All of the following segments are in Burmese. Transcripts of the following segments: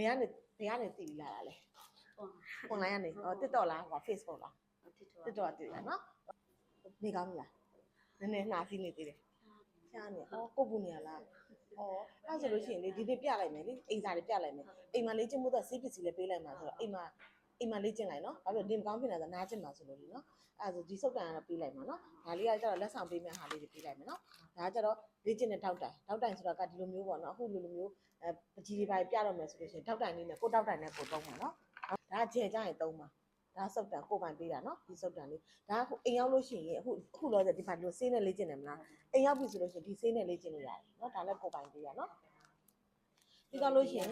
ဘယ်ကနေဘယ်ကနေတည်လာတာလဲဟုတ် online ကနေဟော TikTok လားဟော Facebook လားတစ်တော့ TikTok ကတည်လာနော်နေကောင်းလားနည်းနည်းနှာစီးနေသေးတယ်ဖျားနေအော်ကိုပူနေရလားအော်အဲ့ဆိုလို့ရှိရင်လေဒီနေ့ပြလိုက်မယ်လေအိမ်စာတွေပြလိုက်မယ်အိမ်မှာလေ့ကျင့်မှုသက်ဆေးပစ္စည်းလည်းပေးလိုက်မှာဆိုတော့အိမ်မှာအိမ်မှာလေ့ကျင့်လိုက်နော်ဘာလို့ဒီမကောင်းဖြစ်နေဆိုနားကျင်မှာဆိုလို့လေနော်အဲ့ဒါဆိုဒီစုပ်တန်ကတော့ပေးလိုက်မှာနော်ဒါလေးကကျတော့လက်ဆောင်ပေးမယ့်ဟာလေးတွေပေးလိုက်မယ်နော်ဒါကကျတော့လေ့ကျင့်တဲ့ထောက်တိုင်ထောက်တိုင်ဆိုတော့ကဒီလိုမျိုးပေါ့နော်အခုလိုလိုမျိုးအဲ ပကြီးတွေပါပြတော့မယ်ဆိုလို့ရှိရင်ထောက်တိုင်လေးနဲ့ကိုထောက်တိုင်နဲ့ကိုသုံးမှာနော်ဒါကကျေကြရင်သုံးမှာဒါစုပ်တန်ကိုပိုင်ပေးတာနော်ဒီစုပ်တန်လေးဒါကအခုအိမ်ရောက်လို့ရှိရင်အခုအခုလောဆယ်ဒီမှာဒီလိုဆေးနဲ့လေ့ကျင့်တယ်မလားအိမ်ရောက်ပြီဆိုလို့ရှိရင်ဒီဆေးနဲ့လေ့ကျင့်လို့ရတယ်နော်ဒါလည်းကိုပိုင်ပေးရနော်ပြီးတော့လို့ရှိရင်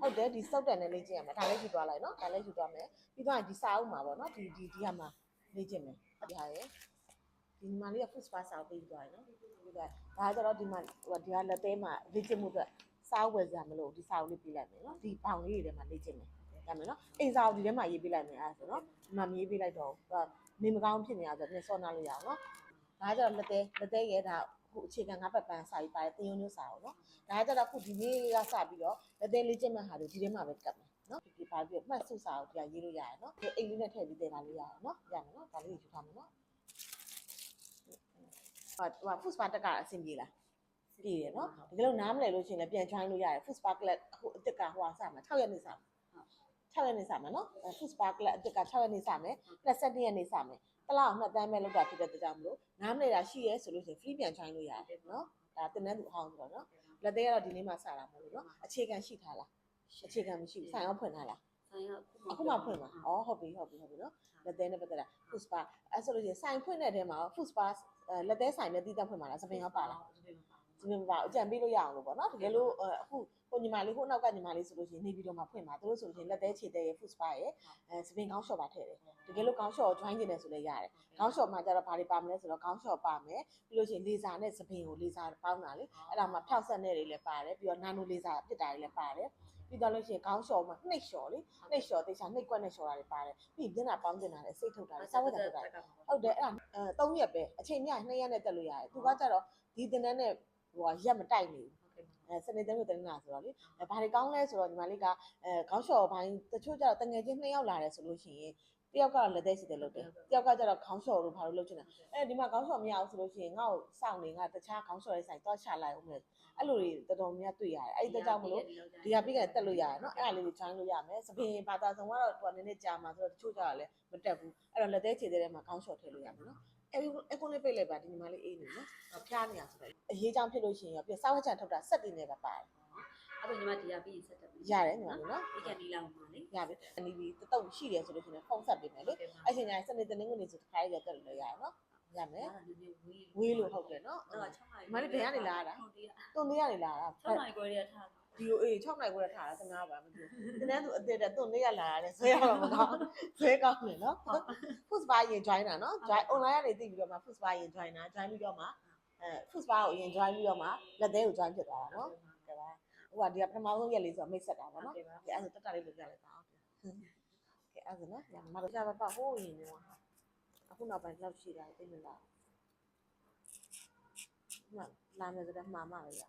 ဟုတ်တယ်ဒီစောက်တန်နဲ့လေ့ကျင့်ရမယ်ဒါလည်းယူသွားလိုက်နော်ဒါလည်းယူသွားမယ်ပြီးတော့ဒီစာအုပ်မှာပေါ့နော်ဒီဒီဒီဟာမှာလေ့ကျင့်မယ်ဒီဟာရယ်ဒီမှာလေးက food spa စာအုပ်ပေးသွားတယ်နော်ပြီးတော့ဒါကျတော့ဒီမှာဟိုဒီဟာလက်သေးမှာလေ့ကျင့်မှုအတွက် စာအုပ်ဝယ်စရာမလိုဒီစာအုပ်လေးပေးလိုက်မယ်နော်ဒီပေါင်လေးတွေထဲမှာလေ့ကျင့်မယ်ဒါမယ်နော်အိမ်စာအုပ်ဒီထဲမှာရေးပေးလိုက်မယ်အဲ့ဒါဆိုနော်ဒီမှာမရေးပေးလိုက်တော့ဘူးနေမကောင်းဖြစ်နေရဆိုတော့ပြန်စောနာလို့ရအောင်နော်ဒါကျတော့လက်သေးလက်သေးရဲ့ဒါခုအခြေခံငါးပတ်ပန်းစာရေးပါတယ်တင်ယုံမျိုးစာအုပ်နော်ဒါကျတော့ခုဒီနေ့ကစပြီးတော့လက်သေးလေးကျက်မဲ့ဟာတွေဒီထဲမှာပဲကတ်မယ်နော်ဒီပါပြီးမှတ်စုစာကိုတရားရေးလို့ရတယ်နော်ဒီအိမ်လေးနဲ့ထည့်ပြီးတည်လာလို့ရတယ်နော်ရမယ်နော်ဒါလေးယူထားမယ်နော်ဟာဟို food spa တက်ကအဆင်ပြေလား ပြေရနော်ဒီကလေးနားမလဲလို့ရှိရင်လည်းပြန် join လို့ရတယ် food spa club အခုအစ်စ်ကဟိုဟာစမှာ6ရက်နေစမှာ6ရက်နေစမှာနော် food spa club အစ်စ်က6ရက်နေစမယ်22ရက်နေစမယ်တလောက်နှစ်တန်းမဲ့လောက်တာဖြစ်တဲ့တရားမလို့နားမလဲတာရှိရဲဆိုလို့ရှိရင် free ပြန် join လို့ရတယ်နော်ဒါတင်တဲ့သူအဟောင်းဆိုတော့နော်လက်သေးကတော့ဒီနေ့မှစတာမဟုတ်ဘူးနော်အခြေခံရှိထားလားအခြေခံမရှိဘူးဆိုင်အောင်ဖွင့်ထားလားဆိုင်ကအခုမှဖွင့်မှာဩဟုတ်ပြီဟုတ်ပြီဟုတ်ပြီနော်လက်သေးနဲ့ပတ်သက်တာ food spa အဲ့ဆိုလို့ရှိရင်ဆိုင်ဖွင့်တဲ့ထဲမှာ food spa လက်သေးဆိုင်နဲ့တည်တတ်ဖွင့်မှာလားစပင်ရောပါလားစပင်ပါ အကြံပေးလို့ရအောင်လို့ပေါ့နော်တကယ်လို့အခုကိုညီမလေးကိုနောက်ကညီမလေးဆိုလို့ရှိရင်နေပြီးတော့မှဖွင့်မှာသူတို့ဆိုလို့ရှိရင်လက်သေးခြေသေးရဲ့ food spa ရဲ့အဲစပင်ကောင်းရှော့ပါထည့်တယ်တကယ်လို့ကောင်းရှော့ join ကျင်တယ်ဆိုလည်းရတယ်ကောင်းရှော့မှာကျတော့ဘာတွေပါမလဲဆိုတော့ကောင်းရှော့ပါမယ်ပြီးလို့ရှိရင်လေဆာနဲ့စပင်ကိုလေဆာပေါင်းတာလေအဲ့ဒါမှဖြောက်ဆက်နဲ့တွေလည်းပါတယ်ပြီးတော့နာနိုလေဆာပစ်တာတွေလည်းပါတယ်ပြီးတော့လို့ရှိရင်ကောင်းရှော့မှာနှိပ်လျှော်လေနှိပ်လျှော်တေချာနှိပ်ကွက်နဲ့လျှော်တာတွေပါတယ်ပြီးမျက်နှာပေါင်းတင်တာလည်းစိတ်ထုတ်တာလည်းစောက်ဝတ်တာထုတ်တာဟုတ်တယ်အဲ့ဒါအဲ3ရက်ပဲအချိန်မြ2ရက်နဲ့တက်လို့ရတယ်သူကကြတော့ဒီတင်တန်း နဲ့ဟိုရက်မတိုက်နေဘူးအဲစနေတန်းကိုတင်လာဆိုတော့လေအဲဘာတွေကောင်းလဲဆိုတော့ညီမလေးကအဲခေါင်းလျှော်ပိုင်းတချို့ကျတော့တငယ်ချင်း2ယောက်လာတယ်ဆိုလို့ရှိရင်တယောက်ကတော့လက်သေးစီတယ်လုပ်တယ်တယောက်ကကျတော့ခေါင်းလျှော်လို့ဘာလို့လုပ်ချင်တာအဲဒီမှာခေါင်းလျှော်မရအောင်ဆိုလို့ရှိရင်ငါ့ကိုစောင့်နေငါတခြားခေါင်းလျှော်ရေးဆိုင်တော့ချလိုက်အောင်မယ်အဲ့လိုတွေတော်တော်များတွေ့ရတယ်အဲ့ဒီတကြောင်မလို့ဒီဟာပြီးကြတက်လို့ရတယ်နော်အဲ့ဒါလေးကို join လို့ရမယ်စပင်ဘာသာဆောင်ကတော့ဟိုနည်းနည်းကြာမှာဆိုတော့တချို့ကြတော့လည်းမတက်ဘူးအဲ့တော့လက်သေးခြေသေးထဲမှာခေါင်းလျှော်ထည့်လို့ရမယ်နော် အဲ့ဒီအခုလေးပိတ်လိုက်ပါဒီညီမလေးအေးနေနော်ဖျားနေရဆိုတော့အရေးကြောင်းဖြစ်လို့ရှိရင်ရောပြစားဝတ်ချန်ထုတ်တာစက်တင်နေပါပါတယ်အဲ့တော့ညီမဒီကပြီးဆက်တက်ပြီရတယ်ညီမလေးနော်ဒီကနေ့လောက်မှာလေရပြီအနီးပြီးတုတ်ရှိတယ်ဆိုလို့ရှိရင်ဖုန်းဆက်ပေးမယ်လေအဲ့ချိန်ကျရင်စနေတနင်္ဂနွေဆိုတစ်ခါရတက်လို့ရတယ်နော်ရမယ်အဲ့ဒါနည်းနည်းဝေးဝေးလို့ဟုတ်တယ်နော်အဲ့တော့6နာရီညီမလေးဘယ်ကနေလာတာဟုတ်တယ်တွန်လေးကနေလာတာ6နာရီခွဲရထား ဒီလိုအေး6နိုင်ခွဲထားတာသနာပါမသိဘူးတန်းသူအစ်တဲ့တွန်လေးကလာရတယ်ဆွဲရတော့မကောင်းဆွဲကောင်းတယ်နော် food spa ရင် join တာနော် join online ကနေသိပြီးတော့မှ food spa ရင် join တာ join ပြီးတော့မှအဲ food spa ကိုရင် join ပြီးတော့မှလက်သေးကို join ဖြစ်သွားတာနော်ကဲပါဟိုကဒီကပထမဆုံးရက်လေးဆိုတော့မိတ်ဆက်တာပေါ့နော်ကဲအဲ့ဒါတက်တာလေးလုပ်ကြလိုက်ပါအောင်ကဲအဲ့ဒါနော်ညမတို့ကြပါပါဟိုးရင်နေမှာအခုနောက်ပိုင်းလောက်ရှိတာသိမလားမလာမယ်ဆိုတော့မှားမှာပဲရ